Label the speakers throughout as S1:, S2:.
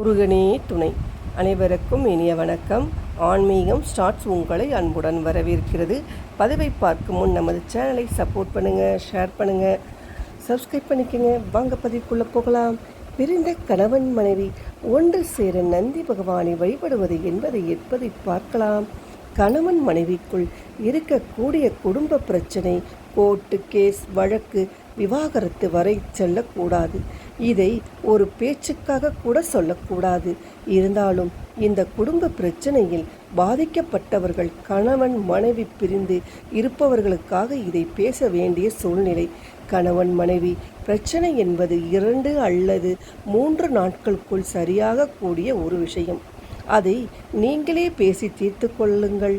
S1: முருகனே துணை. அனைவருக்கும் இனிய வணக்கம். ஆன்மீகம் ஸ்டார்ட்ஸ் உங்களை அன்புடன் வரவேற்கிறது. பதிவை பார்க்கும் முன் நமது சேனலை சப்போர்ட் பண்ணுங்கள் ஷேர் பண்ணுங்கள் சப்ஸ்கிரைப் பண்ணிக்கோங்க. வாங்க பதிவுக்குள்ளே போகலாம். பிரிந்த கணவன் மனைவி ஒன்று சேர நந்தி பகவானை வழிபடுவது என்பதை என்பதை பார்க்கலாம். கணவன் மனைவிக்குள் இருக்கக்கூடிய குடும்ப பிரச்சனை கோர்ட்டு கேஸ் வழக்கு விவாகரத்து வரை செல்லக்கூடாது. இதை ஒரு பேச்சுக்காக கூட சொல்லக்கூடாது. இருந்தாலும் இந்த குடும்ப பிரச்சனையில் பாதிக்கப்பட்டவர்கள் கணவன் மனைவி பிரிந்து இருப்பவர்களுக்காக இதை பேச வேண்டிய சூழ்நிலை. கணவன் மனைவி பிரச்சனை என்பது இரண்டு அல்லது மூன்று நாட்களுக்குள் சரியாக கூடிய ஒரு விஷயம். அதை நீங்களே பேசி தீர்த்து கொள்ளுங்கள்.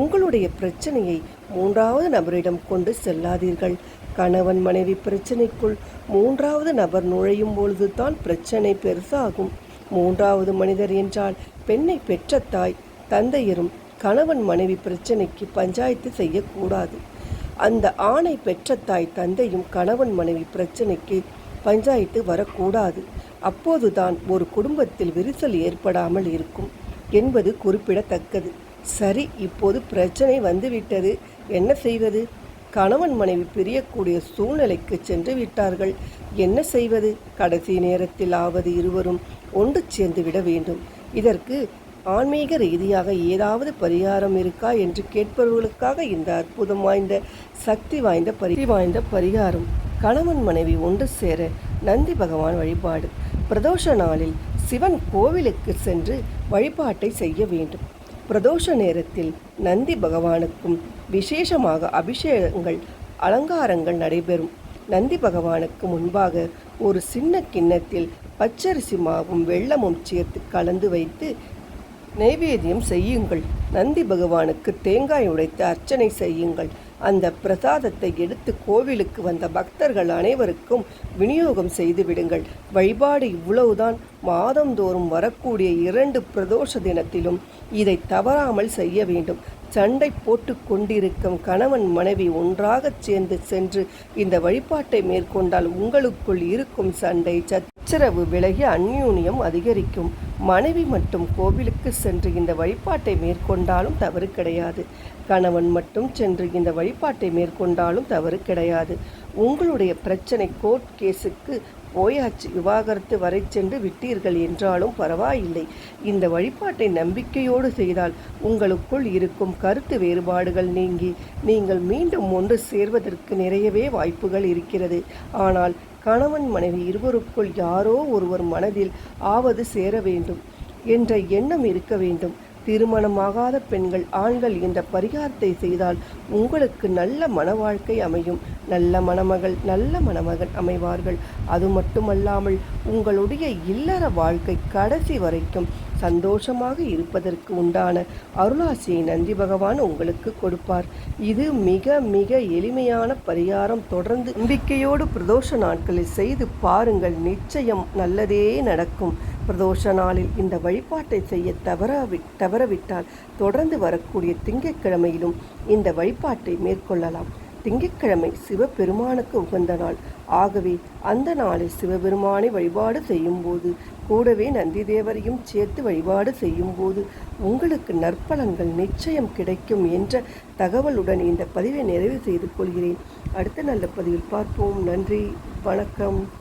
S1: உங்களுடைய பிரச்சனையை மூன்றாவது நபரிடம் கொண்டு செல்லாதீர்கள். கணவன் மனைவி பிரச்சனைக்குள் மூன்றாவது நபர் நுழையும் பொழுது தான் பிரச்சனை பெருசாகும். மூன்றாவது மனிதர் என்றால் பெண்ணை பெற்ற தாய் தந்தையரும் கணவன் மனைவி பிரச்சனைக்கு பஞ்சாயத்து செய்யக்கூடாது. அந்த ஆணை பெற்ற தாய் தந்தையும் கணவன் மனைவி பிரச்சனைக்கு பஞ்சாயத்து வரக்கூடாது. அப்போதுதான் ஒரு குடும்பத்தில் விரிசல் ஏற்படாமல் இருக்கும் என்பது குறிப்பிடத்தக்கது. சரி இப்போது பிரச்சனை வந்துவிட்டது. என்ன செய்வது? கணவன் மனைவி பிரியக்கூடிய சூழ்நிலைக்கு சென்று விட்டார்கள். என்ன செய்வது? கடைசி நேரத்தில் ஆவது இருவரும் ஒன்று சேர்ந்து விட வேண்டும். இதற்கு ஆன்மீக ரீதியாக ஏதாவது பரிகாரம் இருக்கா என்று கேட்பவர்களுக்காக இந்த அற்புதம் வாய்ந்த சக்தி வாய்ந்த பரி வாய்ந்த பரிகாரம். கணவன் மனைவி ஒன்று சேர நந்தி பகவான் வழிபாடு. பிரதோஷ நாளில் சிவன் கோவிலுக்கு சென்று வழிபாட்டை செய்ய வேண்டும். பிரதோஷ நேரத்தில் நந்தி பகவானுக்கும் விசேஷமாக அபிஷேகங்கள் அலங்காரங்கள் நடைபெறும். நந்தி பகவானுக்கு முன்பாக ஒரு சின்ன கிண்ணத்தில் பச்சரிசி மாவும் வெள்ளமும் சேர்த்து கலந்து வைத்து நைவேத்தியம் செய்யுங்கள். நந்தி பகவானுக்கு தேங்காய் உடைத்து அர்ச்சனை செய்யுங்கள். அந்த பிரசாதத்தை எடுத்து கோவிலுக்கு வந்த பக்தர்கள் அனைவருக்கும் விநியோகம் செய்து விடுங்கள். வழிபாடு இவ்வளவுதான். மாதந்தோறும் வரக்கூடிய இரண்டு பிரதோஷ தினத்திலும் இதை தவறாமல் செய்ய வேண்டும். சண்டை போட்டு கொண்டிருக்கும் கணவன் மனைவி ஒன்றாகச் சேர்ந்து சென்று இந்த வழிபாட்டை மேற்கொண்டால் உங்களுக்குள் இருக்கும் சண்டை சச்சரவு விலகி அந்யூன்யம் அதிகரிக்கும். மனைவி மட்டும் கோவிலுக்கு சென்று இந்த வழிபாட்டை மேற்கொண்டாலும் தவறு கிடையாது. கணவன் மட்டும் சென்று இந்த வழிபாட்டை மேற்கொண்டாலும் தவறு கிடையாது. உங்களுடைய பிரச்சனை கோர்ட் கேஸுக்கு போயாச்சு விவாகரத்து வரை சென்று விட்டீர்கள் என்றாலும் பரவாயில்லை. இந்த வழிபாட்டை நம்பிக்கையோடு செய்தால் உங்களுக்குள் இருக்கும் கருத்து வேறுபாடுகள் நீங்கி நீங்கள் மீண்டும் ஒன்று சேர்வதற்கு நிறையவே வாய்ப்புகள் இருக்கிறது. ஆனால் கணவன் மனைவி இருவருக்குள் யாரோ ஒருவர் மனதில் ஆவது சேர வேண்டும் என்ற எண்ணம் இருக்க வேண்டும். திருமணமாகாத பெண்கள் ஆண்கள் இந்த பரிகாரத்தை செய்தால் உங்களுக்கு நல்ல மன வாழ்க்கை அமையும். நல்ல மணமகள் நல்ல மணமகன் அமைவார்கள். அது மட்டுமல்லாமல் உங்களுடைய இல்லற வாழ்க்கை கடைசி வரைக்கும் சந்தோஷமாக இருப்பதற்கு உண்டான அருளாசியை நந்தி பகவான் உங்களுக்கு கொடுப்பார். இது மிக மிக எளிமையான பரிகாரம். தொடர்ந்து நம்பிக்கையோடு பிரதோஷ நாட்களில் செய்து பாருங்கள். நிச்சயம் நல்லதே நடக்கும். பிரதோஷ நாளில் இந்த வழிபாட்டை செய்ய தவறவி தவறவிட்டால் தொடர்ந்து வரக்கூடிய திங்கட்கிழமையிலும் இந்த வழிபாட்டை மேற்கொள்ளலாம். திங்கட்கிழமை சிவபெருமானுக்கு உகந்த நாள். ஆகவே அந்த நாளில் சிவபெருமானை வழிபாடு செய்யும்போது கூடவே நந்தி தேவரையும் சேர்த்து வழிபாடு செய்யும்போது உங்களுக்கு நற்பலன்கள் நிச்சயம் கிடைக்கும் என்ற தகவலுடன் இந்த பதிவை நிறைவு செய்து கொள்கிறேன். அடுத்த நல்ல பதிவில் பார்ப்போம். நன்றி. வணக்கம்.